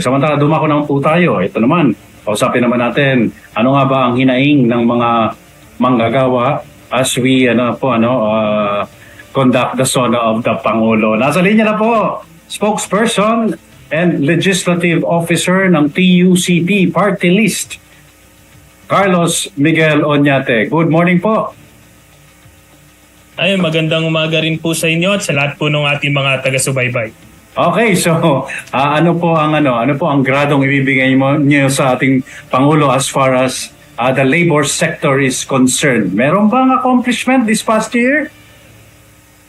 Samantala, dumako naman po tayo. Ito naman, kausapin naman natin, ano nga ba ang hinaing ng mga manggagawa as we ano po ano uh, conduct the SONA of the Pangulo. Nasa linya na po, spokesperson and legislative officer ng TUCP party list, Carlos Miguel Oñate. Good morning po. Ay, magandang umaga rin po sa inyo at sa lahat po ng ating mga taga-subaybay. Okay, so ah, ano po ang ano, ano po ang gradong ibibigay mo niyo sa ating pangulo as far as ah, the labor sector is concerned? Meron bang accomplishment this past year?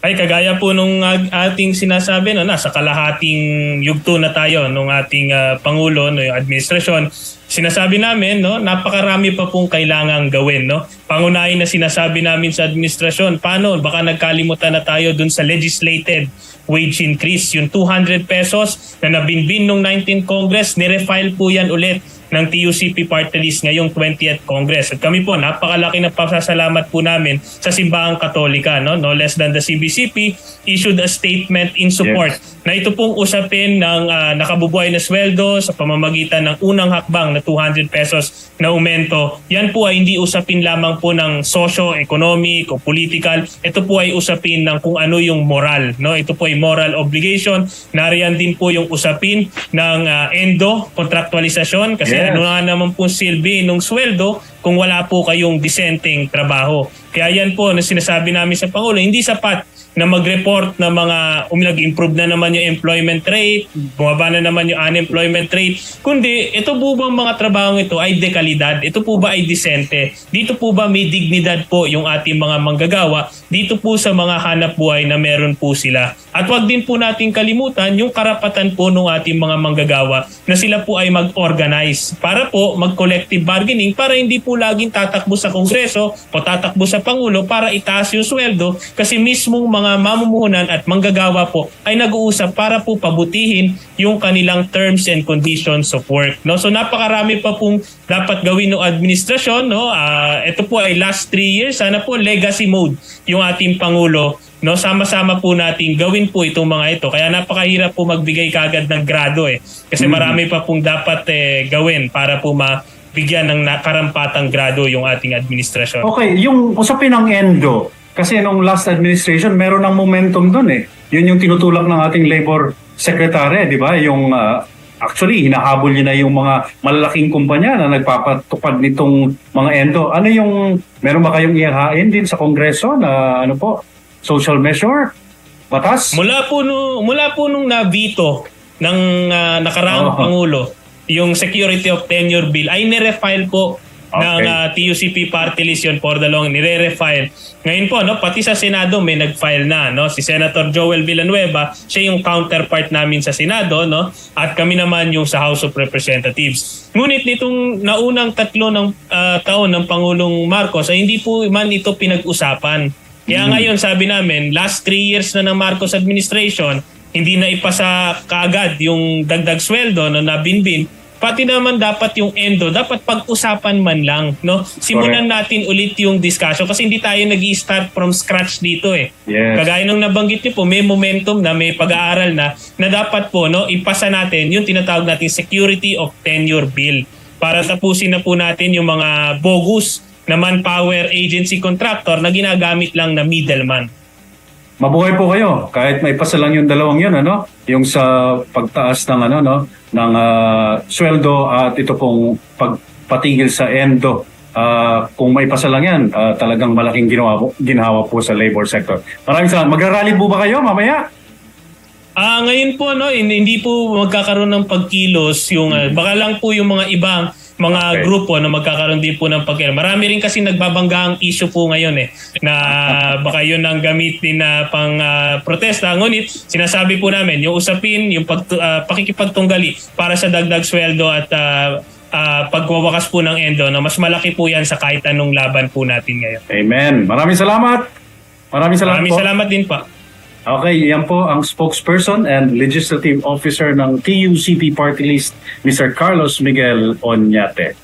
Ay, kagaya po nung ating sinasabi, no, nasa kalahating yugto na tayo nung ating ah, Pangulo, no, yung administrasyon. Sinasabi namin, no, napakarami pa pong kailangang gawin. No? Pangunahin na sinasabi namin sa administrasyon, paano, baka nagkalimutan na tayo dun sa legislated wage increase. Yung 200 pesos na nabinbin nung 19th Congress, nirefile po yan ulit ng TUCP party list ngayong 20th Congress. At kami po, napakalaki na pasasalamat po namin sa Simbahang Katolika. No, no less than the CBCP issued a statement in support na ito pong usapin ng ah, nakabubuhay na sweldo sa pamamagitan ng unang hakbang na 200 pesos na aumento. Yan po ay hindi usapin lamang po ng socio-economic o political. Ito po ay usapin ng kung ano yung moral. No? Ito po ay moral obligation. Nariyan din po yung usapin ng ah, endo, contractualisasyon. Kasi Yes. ano nga naman po silbi nung sweldo kung wala po kayong disenteng trabaho. Kaya yan po na sinasabi namin sa Pangulo, hindi sapat na mag-report na mga um, nag-improve na naman yung employment rate, bumaba na naman yung unemployment rate, kundi ito po bang mga trabaho ito ay dekalidad? Ito po ba ay disente? Dito po ba may dignidad po yung ating mga manggagawa? Dito po sa mga hanap buhay na meron po sila. At wag din po natin kalimutan yung karapatan po ng ating mga manggagawa na sila po ay mag-organize para po mag-collective bargaining para hindi po laging tatakbo sa Kongreso o tatakbo sa Pangulo para itaas yung sweldo kasi mismong mga mamumuhunan at manggagawa po ay nag-uusap para po pabutihin yung kanilang terms and conditions of work. No? So napakarami pa pong dapat gawin ng administrasyon. No? Ah, ito po ay last three years. Sana po legacy mode yung ating Pangulo no sama-sama po natin gawin po itong mga ito kaya napakahirap po magbigay kagad ng grado eh kasi marami pa pong dapat eh, gawin para po mabigyan ng nakarampatang grado yung ating administrasyon Okay, yung usapin ng endo, kasi nung last administration, meron ng momentum doon eh. Yun yung tinutulak ng ating labor secretary, di ba? Yung ah, actually, hinahabol niya na yung mga malalaking kumpanya na nagpapatupad nitong mga endo. Ano yung, meron ba kayong ihahain din sa Kongreso na ano po, social measure? Batas? mula po no, mula po nung na-veto ng ah, nakaraang Oo. pangulo yung security of tenure bill ay nirefile po ng Okay. ah, TUCP party list yun for the long nire-refile. Ngayon po no pati sa Senado may nag-file na no si Senator Joel Villanueva siya yung counterpart namin sa Senado no at kami naman yung sa House of Representatives. Ngunit nitong naunang tatlo ng ah, taon ng Pangulong Marcos ay hindi po man ito pinag-usapan. Kaya ngayon sabi namin, last three years na ng Marcos administration, hindi na ipasa kaagad yung dagdag sweldo na nabinbin. Pati naman dapat yung endo, dapat pag-usapan man lang. No? Simulan natin ulit yung discussion kasi hindi tayo nag start from scratch dito eh. Yes. Kagaya nung nabanggit niyo po, may momentum na, may pag-aaral na, na dapat po no, ipasa natin yung tinatawag natin Security of Tenure Bill para tapusin na po natin yung mga bogus na manpower agency contractor na ginagamit lang na middleman. Mabuhay po kayo kahit may pasa lang yung dalawang yun ano yung sa pagtaas ng ano no ng ah, sweldo at ito pong pagpatigil sa endo Ah, kung may pasa lang yan ah, talagang malaking ginawa po, ginawa po sa labor sector. Maraming salamat. Magrarally po ba kayo mamaya? Ah, ngayon po no, hin- hindi po magkakaroon ng pagkilos yung ah, baka lang po yung mga ibang mga Okay. grupo na magkakaroon din po ng pagkilos. Marami rin kasi nagbabanggang issue po ngayon eh na baka yun ang gamitin na pang ah, protesta. Ngunit sinasabi po namin yung usapin, yung pag, ah, pakikipagtunggali para sa dagdag sweldo at ah, ah, pagwawakas po ng endo na mas malaki po yan sa kahit anong laban po natin ngayon. Amen. Maraming salamat. Maraming salamat Maraming po. salamat din pa. Okay, yan po ang spokesperson and legislative officer ng TUCP Party List, Mr. Carlos Miguel Oñate.